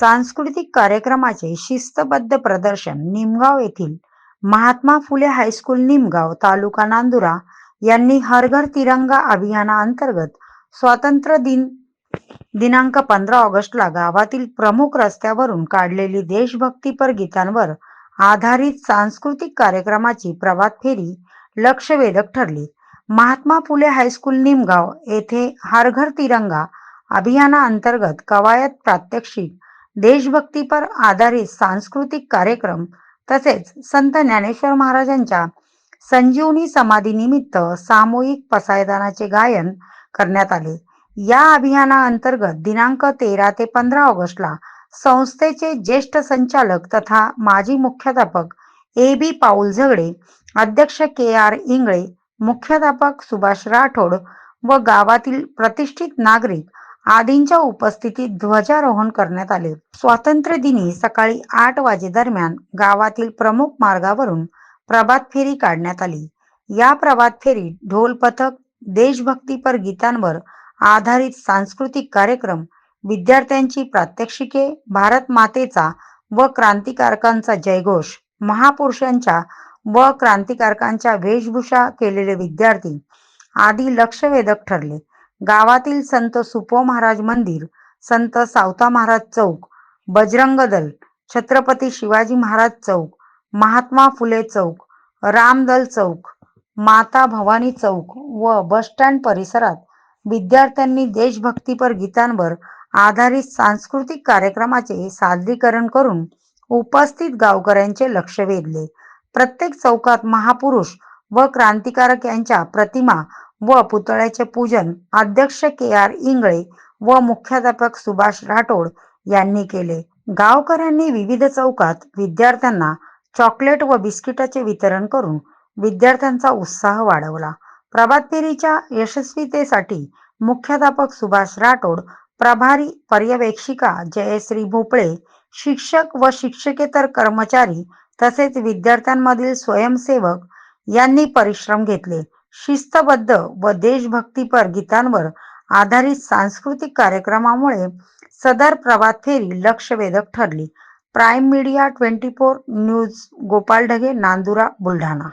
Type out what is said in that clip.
सांस्कृतिक कार्यक्रमाचे शिस्तबद्ध प्रदर्शन निमगाव येथील महात्मा फुले हायस्कूल निमगाव तालुका नांदुरा यांनी हर घर तिरंगा अभियानाअंतर्गत स्वातंत्र्य दिन दिनांक पंधरा ऑगस्टला गावातील प्रमुख रस्त्यावरून काढलेली देशभक्तीपर गीतांवर आधारित सांस्कृतिक कार्यक्रमाची प्रभात फेरी लक्षवेधक ठरली. महात्मा फुले हायस्कूल निमगाव येथे हर घर तिरंगा अभियानाअंतर्गत कवायत प्रात्यक्षिक देशभक्तीपर आधारित सांस्कृतिक कार्यक्रम तसेच संत ज्ञानेश्वर महाराजांच्या संजीवनी समाधीनिमित्त सामूहिक पसायदानाचे गायन करण्यात आले. या अभियानाअंतर्गत दिनांक तेरा ते पंधरा ऑगस्टला संस्थेचे ज्येष्ठ संचालक तथा माजी मुख्याध्यापक ए बी पाऊल झगडे अध्यक्ष के आर इंगळे मुख्याध्यापक सुभाष राठोड व गावातील प्रतिष्ठित नागरिक आदींच्या उपस्थितीत ध्वजारोहण करण्यात आले. स्वातंत्र्य दिनी सकाळी आठ वाजेदरम्यान गावातील प्रमुख मार्गावरून प्रभात फेरी काढण्यात आली. या प्रभात फेरीत ढोल पथक देशभक्तीपर गीतांवर आधारित सांस्कृतिक कार्यक्रम विद्यार्थ्यांची प्रात्यक्षिके भारत मातेचा व क्रांतिकारकांचा जयघोष महापुरुषांच्या व क्रांतिकारकांच्या वेशभूषा केलेले विद्यार्थी आदी लक्षवेधक ठरले. गावातील संत सुपो महाराज मंदिर संत सावता महाराज चौक बजरंग दल छत्रपती शिवाजी महाराज चौक महात्मा फुले चौक रामदल चौक माता भवानी चौक व बसस्टँड परिसरात विद्यार्थ्यांनी देशभक्तीपर गीतांवर आधारित सांस्कृतिक कार्यक्रमाचे सादरीकरण करून उपस्थित गावकऱ्यांचे लक्ष वेधले. प्रत्येक चौकात महापुरुष व क्रांतिकारक यांच्या प्रतिमा व पुतळ्याचे पूजन अध्यक्ष के आर इंगळे व मुख्याध्यापक सुभाष राठोड यांनी केले. गावकऱ्यांनी विविध चौकात विद्यार्थ्यांना चॉकलेट व बिस्किटाचे वितरण करून विद्यार्थ्यांचा उत्साह वाढवला. प्रभात फेरीच्या यशस्वीतेसाठी मुख्याध्यापक सुभाष राठोड प्रभारी पर्यवेक्षिका जयश्री भोपळे शिक्षक व शिक्षकेतर कर्मचारी तसेच विद्यार्थ्यांमधील स्वयंसेवक यांनी परिश्रम घेतले. शिस्तबद्ध व देशभक्तीपर गीतांवर आधारित सांस्कृतिक कार्यक्रमामुळे सदर प्रभात फेरी लक्षवेधक ठरली. Prime media twenty four news Gopal Dhage Nandura Buldhana.